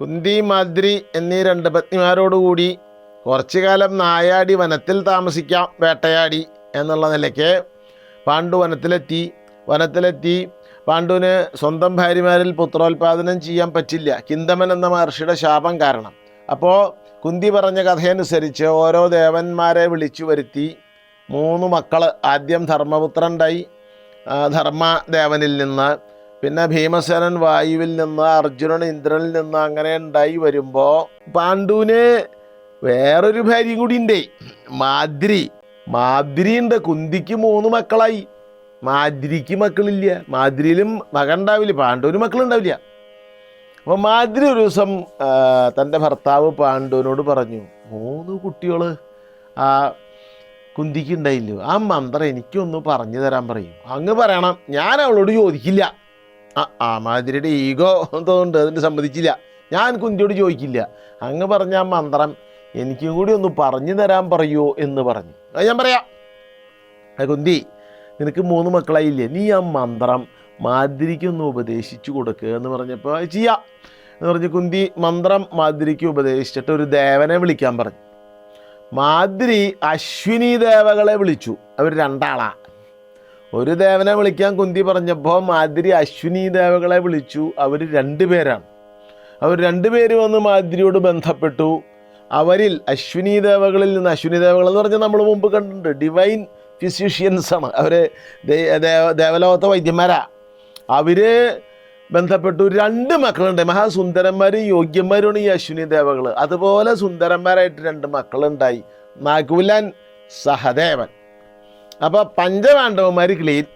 കുന്തി മാദ്രി എന്നീ രണ്ട് പത്നിമാരോടുകൂടി കുറച്ചു കാലം നായാടി വനത്തിൽ താമസിക്കാം വേട്ടയാടി എന്നുള്ള നിലയ്ക്ക് പാണ്ഡു വനത്തിലെത്തി. വനത്തിലെത്തി പാണ്ഡുവിന് സ്വന്തം ഭാര്യമാരിൽ പുത്രോത്പാദനം ചെയ്യാൻ പറ്റില്ല. കിന്തമൻ എന്ന മഹർഷിയുടെ ശാപം കാരണം. അപ്പോൾ കുന്തി പറഞ്ഞ കഥയനുസരിച്ച് ഓരോ ദേവന്മാരെ വിളിച്ചു വരുത്തി. മൂന്ന് മക്കൾ ആദ്യം ധർമ്മപുത്രണ്ടായി ധർമ്മ ധർമ്മദേവനിൽ നിന്ന് പിന്നെ ഭീമസേനൻ വായുവിൽ നിന്ന് അർജുനൻ ഇന്ദ്രനിൽ നിന്ന് അങ്ങനെ ഉണ്ടായി വരുമ്പോൾ പാണ്ഡുവിന് വേറൊരു ഭാര്യയും കൂടി ഉണ്ട് മാദ്രി. മാദ്രി ഉണ്ട് കുന്തിക്ക് മൂന്ന് മക്കളായി. മാദ്രിക്ക് മക്കളില്ല. മാദ്രിയിലും മകൻ ഉണ്ടാവില്ല. പാണ്ഡുവിന് മക്കളുണ്ടാവില്ല അപ്പോൾ മാദ്രി ഒരു ദിവസം തന്റെ ഭർത്താവ് പാണ്ഡുവിനോട് പറഞ്ഞു മൂന്ന് കുട്ടികൾ ആ കുന്തിക്ക് ഉണ്ടായില്ലോ? ആ മന്ത്രം എനിക്കൊന്ന് പറഞ്ഞു തരാൻ പറയും. അങ്ങ് പറയണം. ഞാൻ അവളോട് ചോദിക്കില്ല. ആ മാതിരിയുടെ ഈഗോ തോന്നുന്നുണ്ട് അതിന് സമ്മതിച്ചില്ല. ഞാൻ കുന്തിയോട് ചോദിക്കില്ല. അങ്ങ് പറഞ്ഞ ആ മന്ത്രം എനിക്കും കൂടി ഒന്ന് പറഞ്ഞു തരാൻ പറയുമോ എന്ന് പറഞ്ഞു. അത് ഞാൻ പറയാം. കുന്തി നിനക്ക് മൂന്ന് മക്കളായില്ലേ? നീ ആ മന്ത്രം മാതിരിക്കൊന്ന് ഉപദേശിച്ചു കൊടുക്കുക എന്ന് പറഞ്ഞപ്പോൾ ചെയ്യാം എന്ന് പറഞ്ഞ് കുന്തി മന്ത്രം മാതിരിക്ക് ഉപദേശിച്ചിട്ട് ഒരു ദേവനെ വിളിക്കാൻ പറഞ്ഞു. മാതിരി അശ്വിനി ദേവകളെ വിളിച്ചു. അവർ രണ്ടാളാ. ഒരു ദേവനെ വിളിക്കാൻ കുന്തി പറഞ്ഞപ്പോൾ മാതിരി അശ്വിനി ദേവകളെ വിളിച്ചു. അവർ രണ്ടുപേരാണ് അവർ രണ്ടുപേര് വന്ന് മാതിരിയോട് ബന്ധപ്പെട്ടു. അവരിൽ അശ്വിനി ദേവകളിൽ നിന്ന് അശ്വിനി ദേവകൾ എന്ന് പറഞ്ഞാൽ നമ്മൾ മുമ്പ് കണ്ടിട്ടുണ്ട്. ഡിവൈൻ ഫിസിഷ്യൻസ് ആണ്. അവർ ദേവലോകത്തെ വൈദ്യന്മാരാ. അവർ ബന്ധപ്പെട്ടു. രണ്ട് മക്കളുണ്ട്. മഹാസുന്ദരന്മാരും യോഗ്യന്മാരുമാണ് ഈ അശ്വിനി ദേവകൾ അതുപോലെ സുന്ദരന്മാരായിട്ട് രണ്ട് മക്കളുണ്ടായി. നാഗുലൻ സഹദേവൻ. അപ്പോൾ പഞ്ചപാണ്ഡവന്മാർ ക്ലീൻ